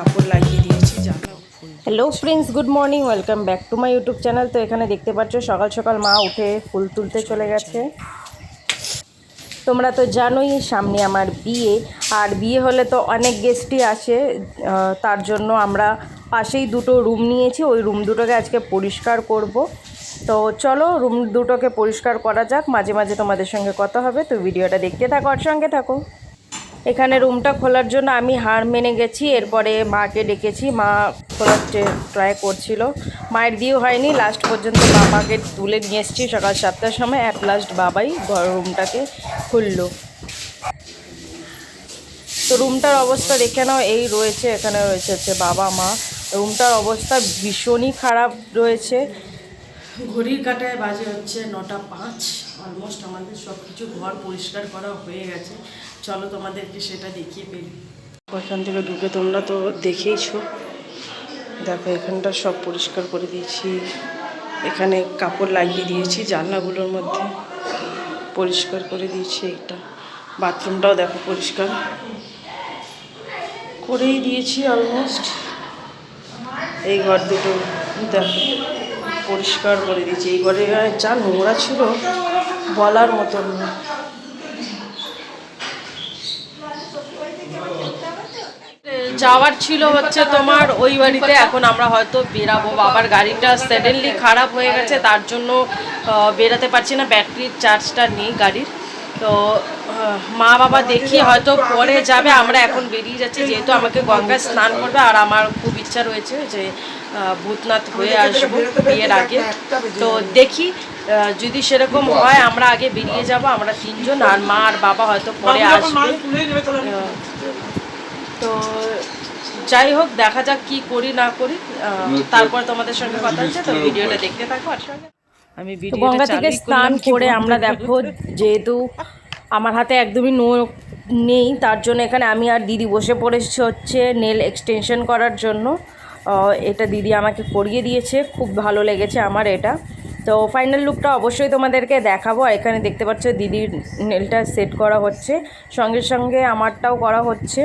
কাপড় লাগিয়ে দিয়েছি hello friends good morning welcome back to my YouTube channel তো এখানে দেখতে পাচ্ছ, সকাল সকাল মা উঠে ফুল তুলতে চলে গেছে। তোমরা তো জানোই, সামনে আমার বিয়ে। আর বিয়ে হলে তো অনেক গেস্টই আসে। তার জন্য আমরা পাশেই দুটো রুম নিয়েছি। ওই রুম দুটোকে আজকে পরিষ্কার করব। তো চলো রুম দুটোকে পরিষ্কার করা যাক। মাঝে মাঝে তোমাদের সঙ্গে কথা হবে। তো ভিডিওটা দেখতে থাকো আর সঙ্গে থাকো। এখানে রুমটা খোলার জন্য আমি হার মেনে গেছি, এরপরে মাকে ডেকেছি। মা খোলার ট্রাই করছিল। মায়ের দিয়েও হয়নি লাস্ট পর্যন্ত বাবাকে তুলে নিয়ে এসেছি সকাল সাতটার সময়। অ্যাট লাস্ট বাবাই ঘর রুমটাকে খুললো। তো রুমটার অবস্থা দেখে নাও, এই রয়েছে, এখানে রয়েছে হচ্ছে বাবা, মা। রুমটার অবস্থা ভীষণই খারাপ রয়েছে। ঘড়ির কাটায় বাজে হচ্ছে নটা পাঁচ। অলমোস্ট আমাদের সব কিছু ঘর পরিষ্কার করা হয়ে গেছে। চলো তোমাদেরকে সেটা দেখিয়ে পেলি ওখান থেকে ঢুকে তোমরা তো দেখেইছো। দেখো, এখানটা সব পরিষ্কার করে দিয়েছি। এখানে কাপড় লাগিয়ে দিয়েছি, জানলাগুলোর মধ্যে পরিষ্কার করে দিয়েছি এটা বাথরুমটাও দেখো পরিষ্কার। করেই দিয়েছি অলমোস্ট এই ঘর দুটো দেখো, পরিষ্কার করে দিয়েছি। এই ঘরে যা নোংরা ছিল বলার মতন। না যাওয়ার ছিল হচ্ছে তোমার ওই বাড়িতে, এখন আমরা হয়তো বেরাবো। বাবার গাড়িটা সাডেনলি খারাপ হয়ে গেছে, তার জন্য বেরাতে পারছি না। ব্যাটারির চার্জটা নেই গাড়ির। তো মা বাবা দেখি হয়তো পরে যাবে আমরা এখন বেরিয়ে যাচ্ছি যেহেতু আমাকে গঙ্গায় স্নান করবে আর আমার খুব ইচ্ছা রয়েছে যে ভূতনাথ হয়ে আসব বিয়ের আগে। তো দেখি যদি সেরকম হয় আমরা আগে বেরিয়ে যাব আমরা তিনজন আর মা আর বাবা হয়তো পরে আসবে। তো যাই হোক দেখা যাক কি করি না করি তারপর তোমাদের সঙ্গে কথা হচ্ছে তো ভিডিওটা দেখতে থাকো আর সঙ্গে আমি গঙ্গা থেকে স্নান করে আমরা দেখো যেহেতু আমার হাতে একদমই নো নেই তার জন্য এখানে আমি আর দিদি বসে পড়েছি হচ্ছে নেল এক্সটেনশন করার জন্য। এটা দিদি আমাকে করিয়ে দিয়েছে খুব ভালো লেগেছে আমার এটা। তো ফাইনাল লুকটা অবশ্যই তোমাদেরকে দেখাবো এখানে দেখতে পাচ্ছ দিদির নেলটা সেট করা হচ্ছে। সঙ্গে সঙ্গে আমারটাও করা হচ্ছে।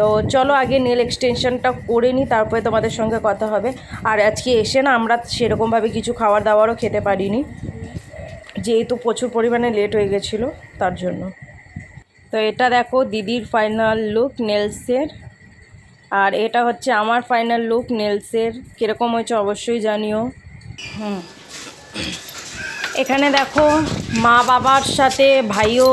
তো চলো আগে নেল এক্সটেনশনটা করে নিই, তারপরে তোমাদের সঙ্গে কথা হবে। আর আজকে এসে না আমরা সেরকমভাবে কিছু খাবার দাবারও খেতে পারিনি, যেহেতু প্রচুর পরিমাণে লেট হয়ে গেছিল, তার জন্য। তো এটা দেখো দিদির ফাইনাল লুক নেলসের, আর এটা হচ্ছে আমার ফাইনাল লুক নেলসের, কীরকম হয়েছে অবশ্যই জানিও। হুম। এখানে দেখো মা বাবার সাথে ভাইও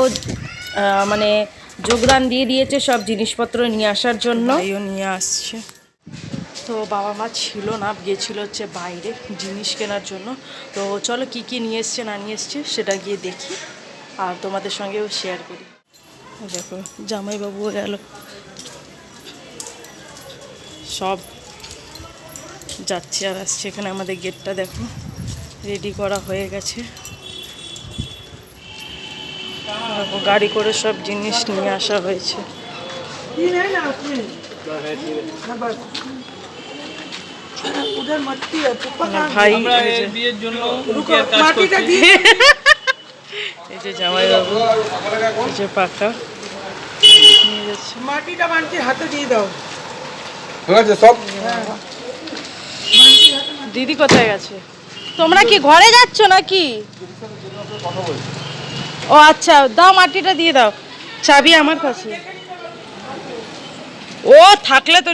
মানে যোগদান দিয়ে দিয়েছে সব জিনিসপত্র নিয়ে আসার জন্য। নিয়ে আসছে। তো বাবা মা ছিল না গিয়েছিল হচ্ছে বাইরে জিনিস কেনার জন্য। তো চলো কি কি নিয়ে এসছে না নিয়ে এসছে সেটা গিয়ে দেখি আর তোমাদের সঙ্গেও শেয়ার করি। দেখো জামাইবাবুও গেল। সব যাচ্ছে আর আসছে। এখানে আমাদের গেটটা দেখো রেডি করা হয়ে গেছে। গাড়ি করে সব জিনিস নিয়ে আসা হয়েছে। মানে ভাই এই যে- বিয়ের জন্য এই যে জামাইবাবু এই যে পাকা। মাটিটা হাতে দিয়ে দাও। সব দিদি কোথায় গেছে? তোমরা কি ঘরে যাচ্ছ নাকি? ও আচ্ছা দাও মাটিটা দিয়ে দাও। চাবি আমার কাছে। ও থাকলে তো